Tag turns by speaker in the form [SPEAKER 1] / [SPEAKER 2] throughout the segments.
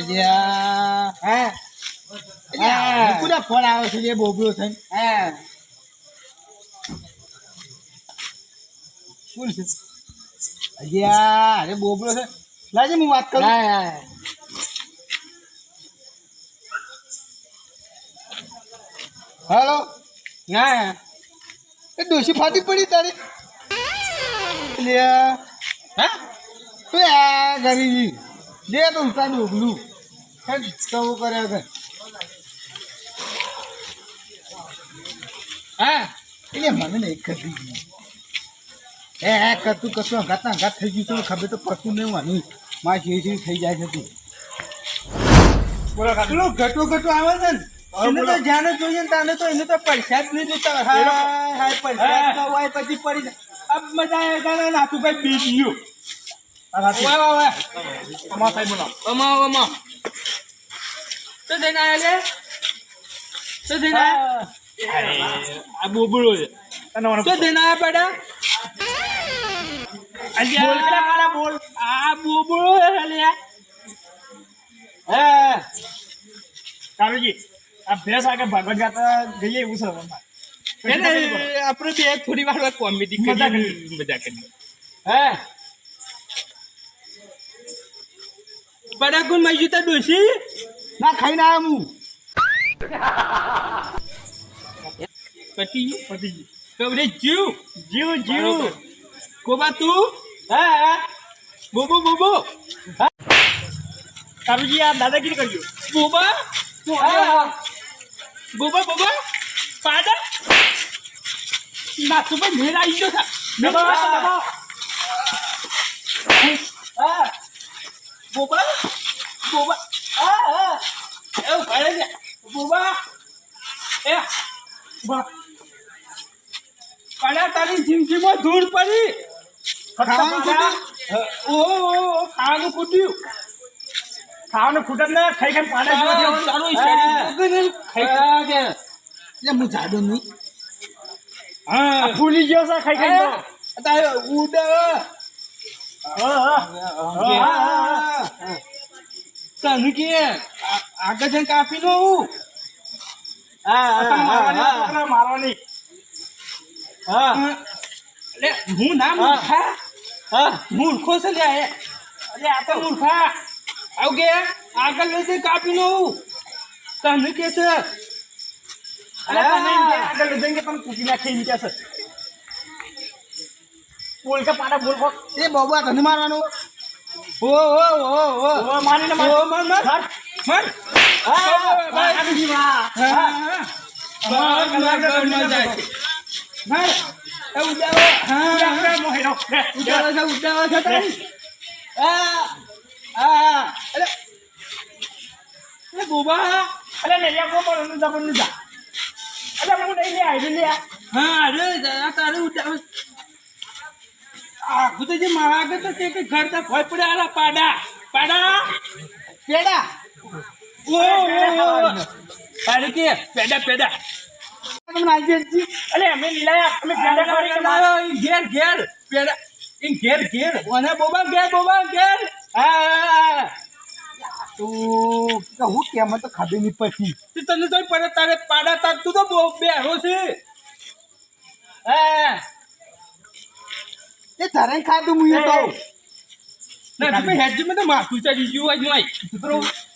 [SPEAKER 1] અલ્યા.
[SPEAKER 2] હા?
[SPEAKER 1] ફોન આવે છે જે બોબલો થઈને
[SPEAKER 2] હા.
[SPEAKER 1] કોણ છે? અલ્યા અરે બોબલો છે. લાજે હું વાત કરું.
[SPEAKER 2] હા હા.
[SPEAKER 1] હાલો.
[SPEAKER 2] હા.
[SPEAKER 1] એ ડોશી ફાટી પડી તારી. લે
[SPEAKER 2] હા?
[SPEAKER 1] તો આ ગરીબી. દે તો ઉતાર ડોગલું હેડ કર્યા કર.
[SPEAKER 2] હા
[SPEAKER 1] એટલે મને કરી એ હે કરતું કરતું અંગાત અંગાત થઈ ગયું તો ખબર તો પડતું નહીં વાની મારે જે જેવી થઈ જાય છે તું.
[SPEAKER 2] પેલો ઘટો ઘટો આવે છે ને એને તો જાણે જોઈએ ને તાને તો એને તો પૈસા જ નહીં જોતા હાય હાય પૈસા હોય પછી પડી જાય. અબ મજા આવે નાથુભાઈ બીજ ગયું વાહ વાહ વાહ. અમા સાહેબ બોલો અમા અમા તો આયા લે તો દેના આ બોબડો છે. તો દેના આયા પાડા? બોલ. આ બોબડો છે હે હા.
[SPEAKER 3] કારુજી આ ભેસ આગળ ભાગવત ગાતા ગઈએ એવું છે
[SPEAKER 2] આપણે બે થોડી વાર કોમેડી
[SPEAKER 3] મજા
[SPEAKER 2] કરી. મજા કરી હે. બડાકુન મઈ જુતા ડોશી?
[SPEAKER 1] ના ખાઈને આવ્યો હું
[SPEAKER 3] પતિ પતિ.
[SPEAKER 2] કવરે જીવ
[SPEAKER 3] જીવ જીવ.
[SPEAKER 2] કોબા તું? હા બોબો બોબો
[SPEAKER 3] તારુજી આ દાદાગીરી કરજો.
[SPEAKER 2] બોબા હા બોબા બોબા પાડા. ના તું ભાઈ મેળ આવી ગયો હા. બોબા બોબા છે બોબા એ બા પાડા તારી જિંદગીમાં ધૂળ પડી.
[SPEAKER 1] ખાવાનું ખૂટ્યું?
[SPEAKER 2] ઓ ઓ ખાવાનું ખૂટ્યું.
[SPEAKER 3] ખાવાનું ખૂટે જ ના ખાઈ ખાઈ પાડા
[SPEAKER 1] એટલે હું. જાડો નહીં.
[SPEAKER 3] આ ફૂલી ગયો છે ખાઈ ખાઈ.
[SPEAKER 2] તારે ઉડ.
[SPEAKER 3] હા, હા.
[SPEAKER 2] તને કે આગળ જઈને કાપી નો હું.
[SPEAKER 3] આ મારવાની મારવાની.
[SPEAKER 2] એટલે હું ના મૂર્ખા? હા. મૂર્ખો છે લે. અરે આ તો મૂર્ખા. આવ કે આગળ લઈ જઈ કાપી લો હું. તને કે છે?
[SPEAKER 3] અરે તને આગળ લઈ જઈને પણ કૂટી નાખી એમ કે છે. બોલ કે પાડા બોલ.
[SPEAKER 1] એ બાબા તને મારવાનું?
[SPEAKER 2] ઓ ઓ ઓ ઓ
[SPEAKER 3] મારીને માર.
[SPEAKER 2] ઓ મર. મર. બોબા
[SPEAKER 3] અરે લે, લે, ગો, નું જા, નું જા. અરે હું નહીં લે, આયરું લે.
[SPEAKER 2] હા અરે આ તારે ઉડાવો આ ગુતે મારા આગળ તો તે ઘર તો ભય પડે આલા પાડા. પાડા.
[SPEAKER 1] પેડા
[SPEAKER 2] ઓ
[SPEAKER 1] ની
[SPEAKER 2] પછી તને તો પડે તારે પાડા તાર તું તો બહુ બેહો છે હા
[SPEAKER 1] એ તારે ખાધું હું તો
[SPEAKER 2] ના તમે હેડજી માં માથું ચડી ગયું હોય નહીં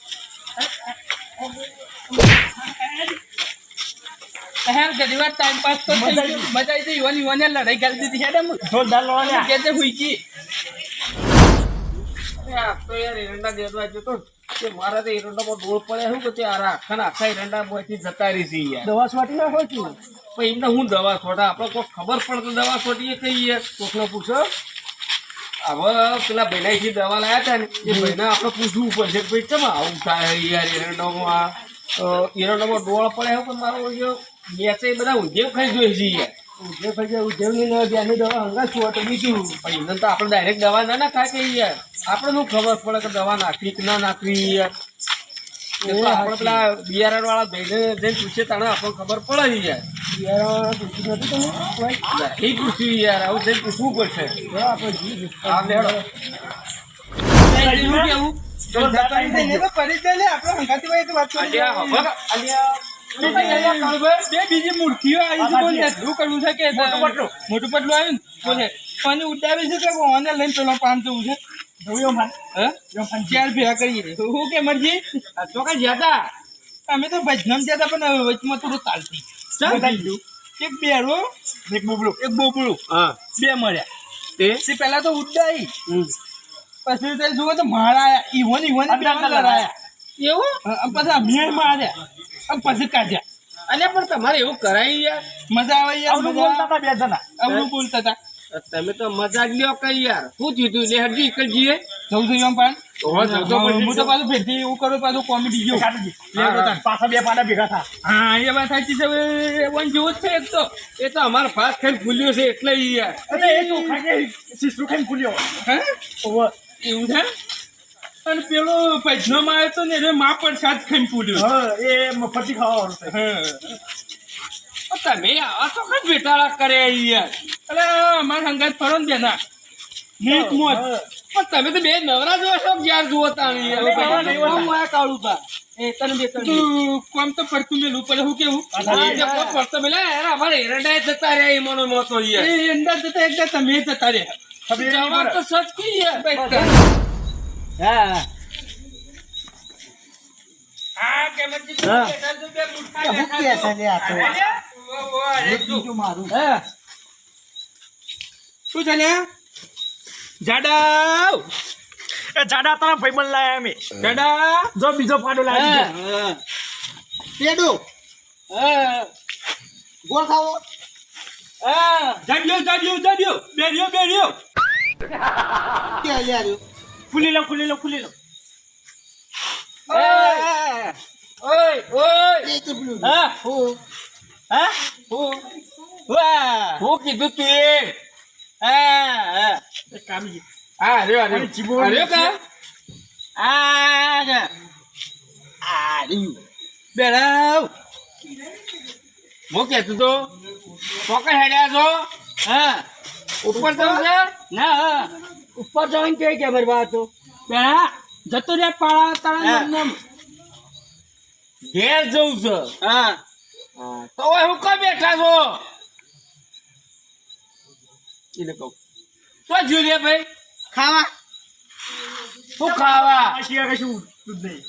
[SPEAKER 2] હેર ઘણી ટાઈમ પાસ તો થઈ ગયો. મજા આવી ગઈ. યુવાની યુવાને લડાઈ કરી દીધી હેડે
[SPEAKER 3] જોરદાર લડવા
[SPEAKER 2] કે તે હુઈ તો યાર એરંડા દેવા જતો કે મારા તો એરંડામાં ડોળ પડે શું કે તે આખા ને આખા એરંડા માંથી જતા રહી છે યાર.
[SPEAKER 3] દવા છોટી નાખો છું?
[SPEAKER 2] પણ એમને હું દવા છોટા? આપણે કોઈ ખબર પડતો દવા છોટીએ કઈ યાર કોકને પૂછો? હવે પેલા ભાઈનાથી દવા લાયા હતા ને એ ભાઈને આપણે પૂછવું પડશે કે ભાઈ આવું થાય યાર એરંડામાં એરંડામાં ડોળ પડે એવું કે મારો જો મેચે બધા ઉદ્યોગ ખાઈ જોઈએ છે યાર.
[SPEAKER 3] ઉજે ભાઈ ઉજવણી ન બેની દવા હંગા છું તો બીજું.
[SPEAKER 2] પણ એમને તો આપણે ડાયરેક્ટ દવા ના ખાય કે યાર. આપણે શું ખબર પડે કે દવા નાખવી કે ના નાખવી યાર? આપણે પેલા બિયારણ વાળા ભાઈને જઈને પૂછીએ આપણને ખબર પડે યાર
[SPEAKER 3] યાર
[SPEAKER 2] એ પૂછ્યું યાર આવું જઈને પૂછવું પડશે.
[SPEAKER 3] આપણે
[SPEAKER 2] કેવું? બે બીજી મૂર્તિઓ આવી છે શું કરવું છે કે
[SPEAKER 3] મોટું પટલું.
[SPEAKER 2] આવ્યું ને પાણી ઉડાવી છે કે ઓને લઈને પેલો પાન જવું છે? અમે તો ભજનમ જતા પણ વચમાં થોડું ચાલતી. એક બેરો
[SPEAKER 3] એક બબલું
[SPEAKER 2] એક બોબડું. બે મળ્યા.
[SPEAKER 4] તે?
[SPEAKER 2] પેલા તો ઉડાઈ પછી તે જુઓ તો મારા ઈવન ઈવન
[SPEAKER 3] લડાયા.
[SPEAKER 2] એવું? પછી અમે માર્યા પછી કાઢ્યા.
[SPEAKER 4] અને પણ તમારે એવું કરાય યાર.
[SPEAKER 2] મજા આવે યાર
[SPEAKER 3] બોલતા હતા બે જણા.
[SPEAKER 2] બોલતા હતા.
[SPEAKER 4] તમે તો મજાક લ્યો કઈ યાર. શું થયું તું? લે હજી કઈ જઈએ.
[SPEAKER 2] જવું છું એમ પણ
[SPEAKER 4] તો.
[SPEAKER 2] હું તો પાછું ફેરથી એવું કરું પાછું કોમેડી જેવું
[SPEAKER 3] કાઢી
[SPEAKER 2] લે બતાવ.
[SPEAKER 3] પાછા બે પાડા ભેગા થા.
[SPEAKER 2] હા એ વાત સાચી છે. વન જેવું જ છે એક તો.
[SPEAKER 4] એ તો અમારો ફાસ્ટ ખાઈ ફૂલ્યો છે એટલે ઈ યાર.
[SPEAKER 3] અરે એ શીશરું ખાઈને ફૂલ્યો.
[SPEAKER 2] હે? એવું છે? અને પેલો પૈસા માં આવ્યો તો ને એટલે માં પ્રસાદ ખાઈને પૂર્યો
[SPEAKER 3] હા એ મફતી ખાવા વાળું છે
[SPEAKER 4] પણ તમે આવા ચોક્કસ બેટાળા કરે યાર.
[SPEAKER 2] અરે અમારા સંગાત ફરો ને બેના નીત મોત
[SPEAKER 3] હા.
[SPEAKER 4] પણ તમે તો બે નવરા જોવો છો કે યાર જુઓ તાણી. હું આ કાળું પા. એ તને બે.
[SPEAKER 2] તું કોમ તો પડતું મેલું પડે હું કેવું
[SPEAKER 4] જે પડતો પેલા યાર અમારે એરંડાએ જતા રહ્યા ઈ મનો મોતો યાર.
[SPEAKER 2] એ અંદર જતા એકદમ તમે જતા રે
[SPEAKER 3] ખબર નહીં
[SPEAKER 4] જવાબ તો. સચ કઈ યાર.
[SPEAKER 1] હા
[SPEAKER 2] હા કે
[SPEAKER 1] હા.
[SPEAKER 2] બેઠા તો બે મુઠ્ઠા
[SPEAKER 1] હું
[SPEAKER 2] બેઠા
[SPEAKER 1] કે. છે લે આ તો
[SPEAKER 2] જો.
[SPEAKER 1] મારું
[SPEAKER 2] હે શું છે ને? જાડાવ.
[SPEAKER 3] એ જાડા તારા ભાઈબંધ લાયા અમે.
[SPEAKER 2] જાડા
[SPEAKER 3] જો બીજો ફાડો લાવી.
[SPEAKER 1] પેડો. ગોળ ખાવો.
[SPEAKER 2] જાડ્યો જાડ્યો જાડ્યો. બેડ્યો બેડ્યો
[SPEAKER 1] કે યાર
[SPEAKER 3] ખુલી લો ખુલી લો ખુલી લો.
[SPEAKER 4] ઓય, ઓય.
[SPEAKER 2] હા.
[SPEAKER 1] હો.
[SPEAKER 2] હા. હું. વાહ
[SPEAKER 4] હું કીધું તું એ.
[SPEAKER 2] હા હા
[SPEAKER 3] એ કામી
[SPEAKER 4] હા રહ્યો રહ્યો.
[SPEAKER 3] અરે જીભો
[SPEAKER 4] રહ્યો કા
[SPEAKER 2] આ જા. આ રહ્યું. બેરાવ
[SPEAKER 4] હું કહેતો તો ચોક્કસ હેડ્યા છો
[SPEAKER 2] હા
[SPEAKER 4] ઉપર જવું છે
[SPEAKER 2] ના
[SPEAKER 4] ઉપર જવાનું કે મારી તો
[SPEAKER 2] પેલા જતો રે પાળા તાળા
[SPEAKER 4] ઘેર જવું છે
[SPEAKER 2] હા,
[SPEAKER 4] તો હું કઈ બેઠા છો એને કહું. તો જોઈએ ભાઈ?
[SPEAKER 1] ખાવા?
[SPEAKER 4] શું ખાવા?
[SPEAKER 3] આ કશું ઉઠતું નહીં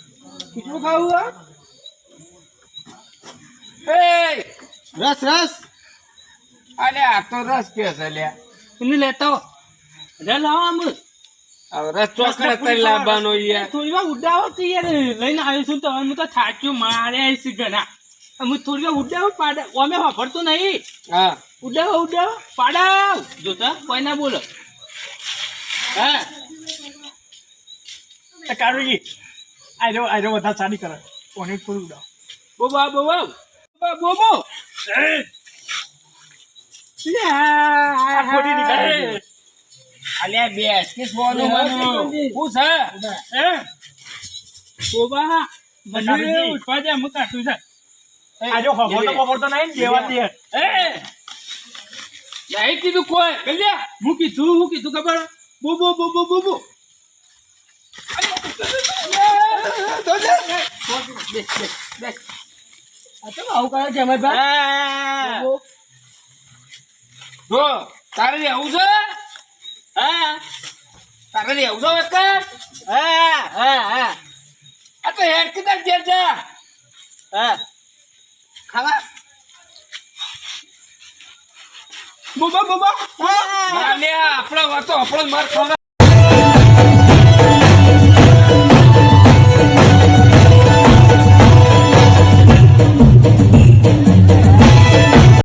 [SPEAKER 2] કેટલું ખાવું આ?
[SPEAKER 4] એ!
[SPEAKER 1] રસ રસ.
[SPEAKER 4] અરે આ તો રસ કે છે
[SPEAKER 2] એને લેતો લાવો આમ
[SPEAKER 4] રસ ચોકડ કરી લાવવાનો યાર.
[SPEAKER 2] થોડી વાર ઉડાવો તો યાર. લઈને આવ્યો છું તો હું તો થાક્યું મારે ઘણા. હું થોડી વાર ઉડાવો પાડે. અમે વાપરતું નહીં.
[SPEAKER 4] હા.
[SPEAKER 2] ઉડાવો ઉડાવો પાડાવ. જોતા કોઈ ના બોલો. હા?
[SPEAKER 3] કારુજી આજો જો આ જો વધારે સારી કરે. કોને થોડું ઉડાવ?
[SPEAKER 2] બોબા બોબા બોબા બોબો.
[SPEAKER 4] અલ્યા બેસ કે સોનું બનું શું છે?
[SPEAKER 2] બોબા મને ઉઠવા દે હું કાઢું છે
[SPEAKER 3] આ ખબર તો ખબર તો નહીં દેવા દે.
[SPEAKER 2] એ
[SPEAKER 4] નહીં કીધું કોઈ? કલ્યા
[SPEAKER 2] હું કીધું હું કીધું ખબર? બોબો બોબો બોબો
[SPEAKER 4] આવું કરે છે અમારી
[SPEAKER 2] હા
[SPEAKER 4] જો તારે રહેવું છે?
[SPEAKER 2] હા?
[SPEAKER 4] તારે રહેવું છે વખત
[SPEAKER 2] હા હા હા.
[SPEAKER 4] આ તો હેડ કીધા ઘેર જા.
[SPEAKER 2] હા.
[SPEAKER 4] ખાવા?
[SPEAKER 2] બોબા બોબા
[SPEAKER 4] આપણા વાતો આપણો માર ખાવા